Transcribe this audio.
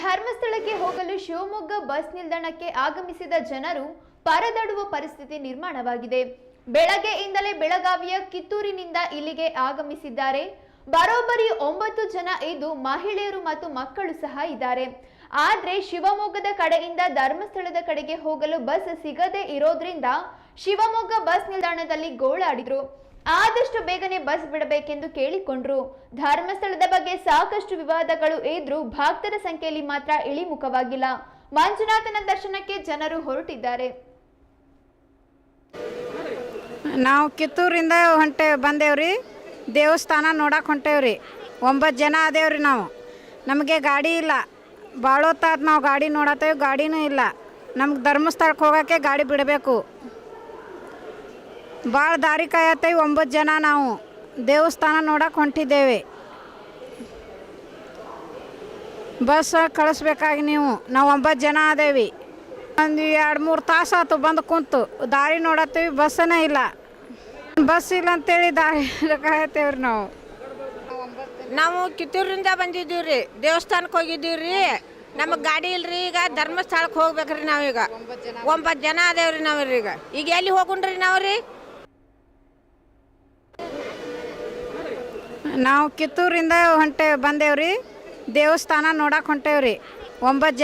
ಧರ್ಮಸ್ಥಳಕ್ಕೆ ಹೋಗಲು ಶಿವಮೊಗ್ಗ ಬಸ್ ನಿಲ್ದಾಣಕ್ಕೆ ಆಗಮಿಸಿದ ಜನರು ಪರದಾಡುವ ಪರಿಸ್ಥಿತಿ ನಿರ್ಮಾಣವಾಗಿದೆ. ಬೆಳಗ್ಗೆಯಿಂದಲೇ ಬೆಳಗಾವಿಯ ಕಿತ್ತೂರಿನಿಂದ ಇಲ್ಲಿಗೆ ಆಗಮಿಸಿದ್ದಾರೆ. ಬರೋಬ್ಬರಿ ಒಂಬತ್ತು ಜನ ಇದು ಮಹಿಳೆಯರು ಮತ್ತು ಮಕ್ಕಳು ಸಹ ಇದ್ದಾರೆ. ಆದ್ರೆ ಶಿವಮೊಗ್ಗದ ಕಡೆಯಿಂದ ಧರ್ಮಸ್ಥಳದ ಕಡೆಗೆ ಹೋಗಲು ಬಸ್ ಸಿಗದೆ ಇರೋದ್ರಿಂದ ಶಿವಮೊಗ್ಗ ಬಸ್ ನಿಲ್ದಾಣದಲ್ಲಿ ಗೋಳಾಡಿದ್ರು. ಆದಷ್ಟು ಬೇಗನೆ ಬಸ್ ಬಿಡಬೇಕೆಂದು ಕೇಳಿಕೊಂಡ್ರು. ಧರ್ಮಸ್ಥಳದ ಬಗ್ಗೆ ಸಾಕಷ್ಟು ವಿವಾದಗಳು ಇದ್ರೂ ಭಕ್ತರ ಸಂಖ್ಯೆಯಲ್ಲಿ ಮಾತ್ರ ಇಳಿಮುಖವಾಗಿಲ್ಲ. ಮಂಜುನಾಥನ ದರ್ಶನಕ್ಕೆ ಜನರು ಹೊರಟಿದ್ದಾರೆ. ನಾವು ಕಿತ್ತೂರಿಂದ ಹೊಂಟೆ ಬಂದೇವ್ರಿ. ದೇವಸ್ಥಾನ ನೋಡಕ್ಕೆ ಹೊಂಟೇವ್ರಿ. ಒಂಬತ್ತು ಜನ ಅದೇವ್ರಿ ನಾವು. ನಮಗೆ ಗಾಡಿ ಇಲ್ಲ. ಭಾಳ ಹೊತ್ತಾದ ನಾವು ಗಾಡಿ ನೋಡತ್ತೇವೆ, ಗಾಡಿನೂ ಇಲ್ಲ. ನಮ್ಗೆ ಧರ್ಮಸ್ಥಳಕ್ಕೆ ಹೋಗೋಕ್ಕೆ ಗಾಡಿ ಬಿಡಬೇಕು. ಭಾಳ ದಾರಿ ಕಾಯತ್ತೇವೆ ಒಂಬತ್ತು ಜನ ನಾವು. ದೇವಸ್ಥಾನ ನೋಡಕ್ಕೆ ಹೊಂಟಿದ್ದೇವೆ. ಬಸ್ ಕಳಿಸ್ಬೇಕಾಗಿ ನೀವು. ನಾವು ಒಂಬತ್ತು ಜನ ಅದೇವಿ ಒಂದು ಎರಡು ಮೂರು ತಾಸು ಆಯ್ತು ಬಂದು ಕುಂತು. ದಾರಿ ನೋಡತ್ತೀವಿ, ಬಸ್ಸನೇ ಇಲ್ಲ. ಬಸ್ ಇಲ್ಲ ಅಂತೇಳಿ ದಾರಿ ಕಾಯತ್ತೇವ್ರಿ ನಾವು. ನಾವು ಕಿತ್ತೂರಿಂದ ಬಂದಿದ್ದೀವಿ ರೀ ದೇವಸ್ಥಾನಕ್ಕೆ ಹೋಗಿದ್ದೀವಿ ರೀ ನಮಗೆ ಗಾಡಿ ಇಲ್ರಿ, ಈಗ ಧರ್ಮಸ್ಥಳಕ್ಕೆ ಹೋಗ್ಬೇಕ್ರಿ ನಾವೀಗ. ಒಂಬತ್ತು ಜನ ಅದೇವ್ರಿ ನಾವ್ರಿ ಈಗ ಈಗ ಎಲ್ಲಿ ಹೋಗುಣ್ರಿ ನಾವು ನಾವು ಕಿತ್ತೂರಿಂದ ಹೊಂಟೆ ಬಂದೇವ್ರಿ. ದೇವಸ್ಥಾನ ನೋಡಕ್ಕೆ ಹೊಂಟೇವ್ರಿ. ಒಂಬತ್ತು